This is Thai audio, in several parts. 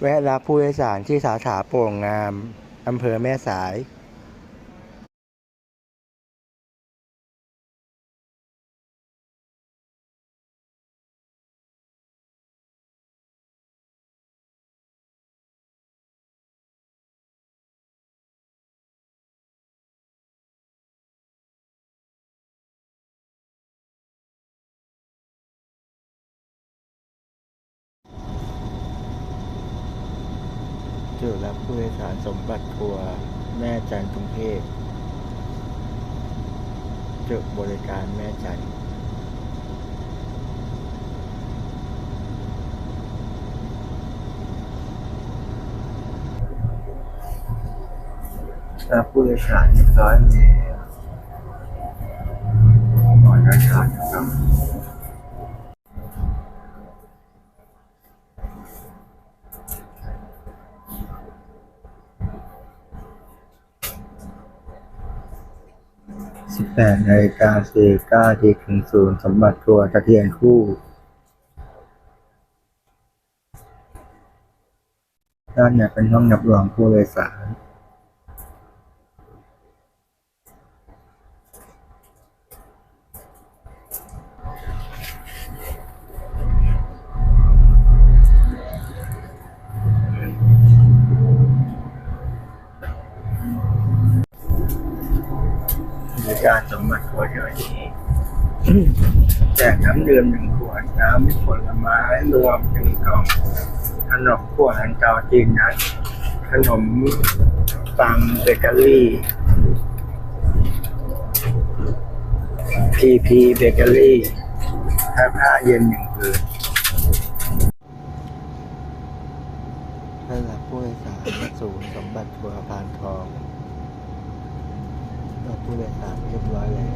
แวะรับผู้โดยสารที่สาขาโป่งงาม อำเภอแม่สาย จุรับผู้โดยสารสมบัติทัวร์แม่จันทร์กรุงเทพจุดบริการแม่จันทร์รับผู้โดยสารเรียบร้อยแล้วก่อนการขาดนะครับ แปดนาฬิกาสี่เก้าทีถึงศูนย์สมบัติทัวร์ตะเทียนคู่ด้านเนี่ยเป็นห้องนับรองผู้โดยสาร การสมบัติทัวรเยอะนี้แจกน้ำเดื่มหนึ่งขวดน้ำผลไม้รวมหนึ่งกล่องขนมขวดอันเก่าจีนนะขนมปังเบเกอรี่พีพีเบเกอรี่ถ้าผ้าเย็นหนึ่งคืนสำหรับผู้โดยสารศูนย์สมบัติทัวรพานทอง ผู้โดยสารเรียบร้อยแล้ว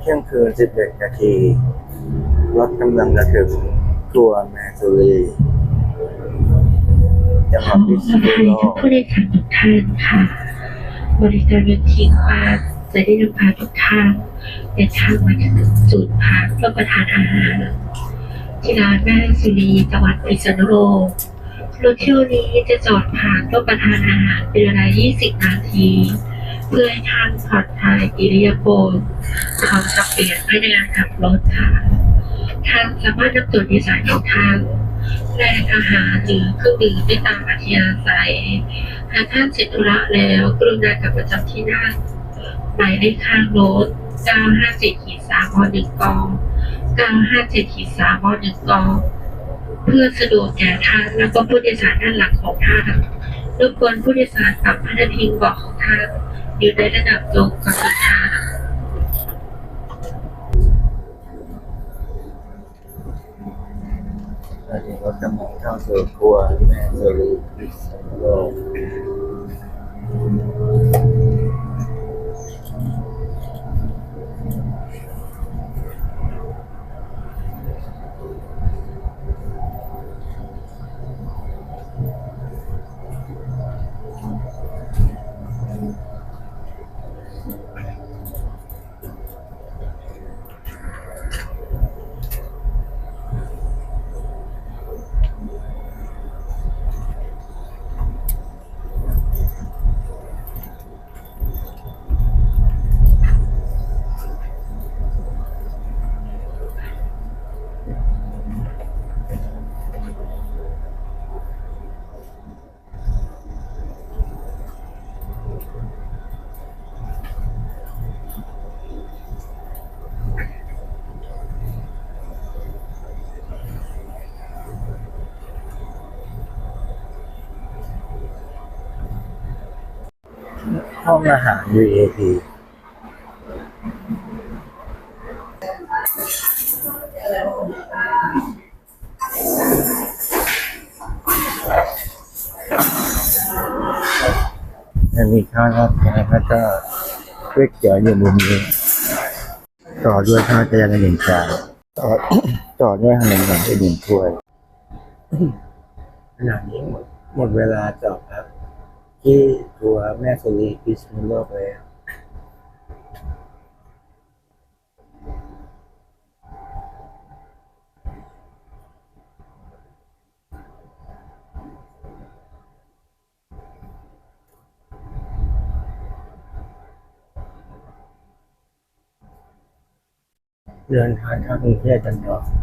เที่ยงคืน11นาทีรถกำลังจะถึงทัวแมสุรีจังหขวัดพิษณุโลกผู้โดยสารทุกท่านค่ะ บริการรถทิ้งบ้าจะได้นำพาทุกท่านเดินทางมาถึงจุดพักรับประทานอาหาร ที่ร้านแม่สุรีจังหวัดพิษณุโลกรถเที่ยวนี้จะจอดพักรับประทานอาหารเป็นเวลา 20 นาที เพื่อให้ท่านผ่อนคลายอิริยาบถความสับเปลี่ยนภายในการขับรถค่ะท่านสามารถนำตัวโดยสารของท่านแลกอาหารหรือเครื่องดื่มได้ตามอัธยาศัย หากท่านเสร็จธุระแล้ว กรุณากลับประจำที่นั่งหมายเลขข้างรถ957ขีด3ม1กอง 957ขีด3ม1กองเพื่อสะดวกแก่ท่านแล้วก็ผู้โดยสารด้านหลังของท่านรบกวนผู้โดยสารปรับพนักพิงบาะของท่านอยู่ในระดับตรงกับทิศทางตอนนี้รถกำลังเข้าสู่ทัวร์แมสุรี ห้องอาหาร UAP จะมีข้าวราดแกงแล้วก็ก๋วยเตี๋ยวอยู่มุมนี้ ต่อด้วยข้าวแกงหนึ่งจานต่อต่อด้วยขนมหวานอีกหนึ่งถ้วยขณะนี้หมดหมดเวลาจอดครับ ที่ตัวแม่สุรีพิษณุโลกเลยเดินทางเข้ากรุงเทพกันต่ะ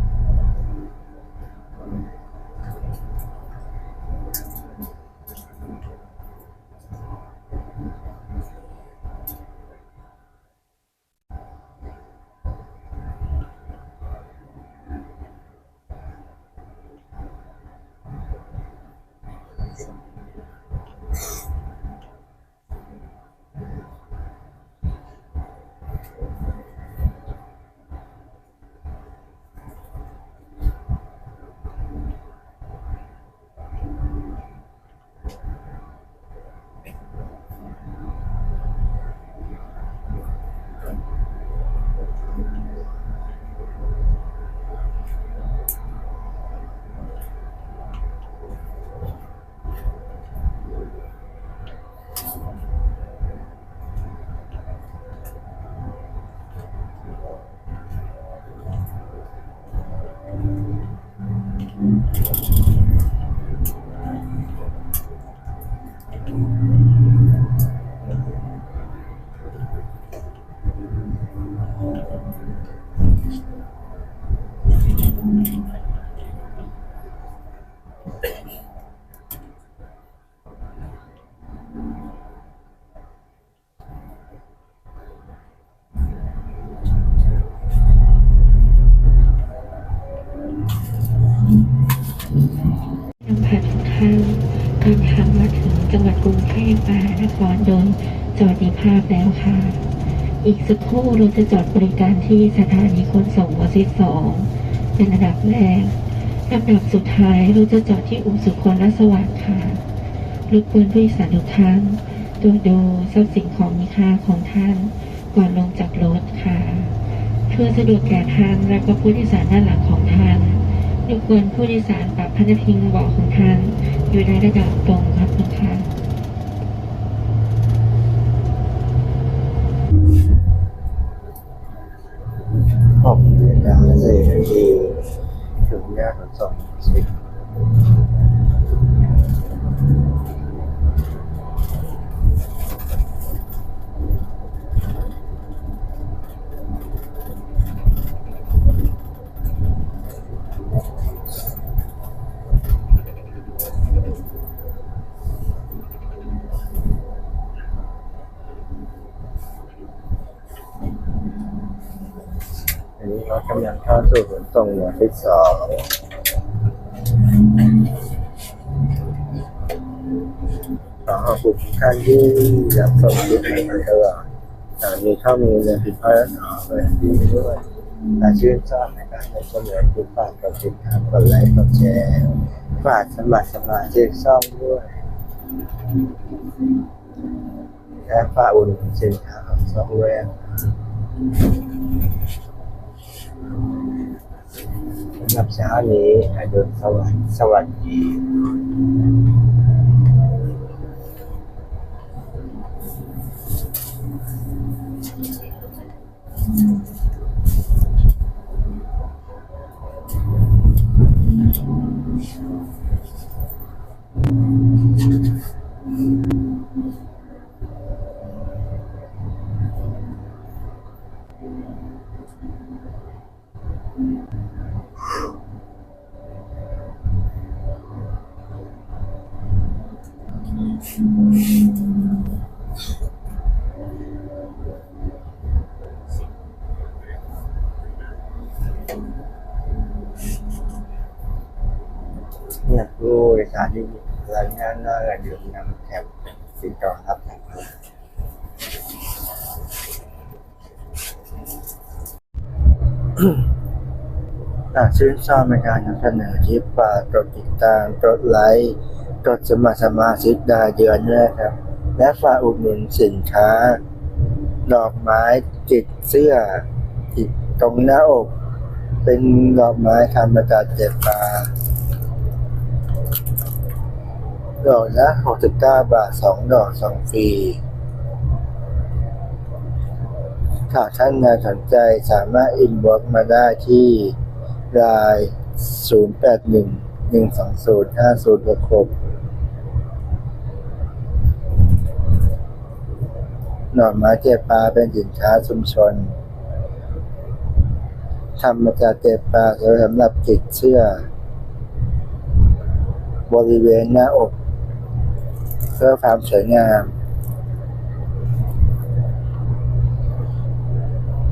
นำพาทุกท่านเดินทางมาถึงจังหวัดกรุงเทพมหานครโดยสวัสดิภาพแล้วค่ะ อีกสักครู่เราจะจอดบริการที่สถานีขนส่งวสิสอง เป็นอันดับแรกลำดับสุดท้ายเราจะจอดที่อู่สุคนและสวัสดิ์ค่ะรบกวนผู้โดยสารทุกท่านตรวจดูทรัพย์สินของมีค่าของท่านก่อนลงจากรถค่ะ เพื่อสะดวกแก่ท่านและก็ผู้โดยสารด้านหลังของท่านรบกวนผู้โดยสารปรับพนักพิงเบาะของท่านอยู่ในระดับตรงครับคุณค่ะ กนาฬิกาสี่นาทีถึงแยกขนส่งสิบอันนี้เรากำลังเข้าสู่ขนส่งหน่วยที่สองขอขอบคุณท่านที่รับชมคลิปนี้มาตลอดหากมีข้อมูลในผิดพลาดขอเปิดดีด้วยถ้าชื่นชอบในการนำเสนอคุณฝากกดติดตามกดไลค์กดแชร์ฝากสมัครสมาชิกช่องด้วยและฝากอุดหนุนสินค้าของซอฟต์แวร์สำห รับเช้านี้อดุลสวัสดิ์สวัสดี โดยสารที่รายงานหน้ากระดื่นำแถบติดต่อรับแถบหาชื่นชอบในการนำเสนอคลิปฝากกดติดตามกดไลค์กดสมัครสมาชิกด้เดือนด้วยครับ และฝากอุดหนุนสินค้า ดอกไม้ติดเสื้อติดตรงหน้าอก เป็นดอกไม้ทำมาจากเจ็บปลา ดอกละ69บเก้าบาท2ดอกสองฟรีถ้าท่านใดสนใจสามารถอินบ็อกมาได้ที่ไลน์081 120 5066หน่อไม้เจ็บปลาเป็นสินค้าชุมชนทำมาจากเกล็ดปลาสำหรับติดเสื้อบริเวณหน้าอก เพื่อ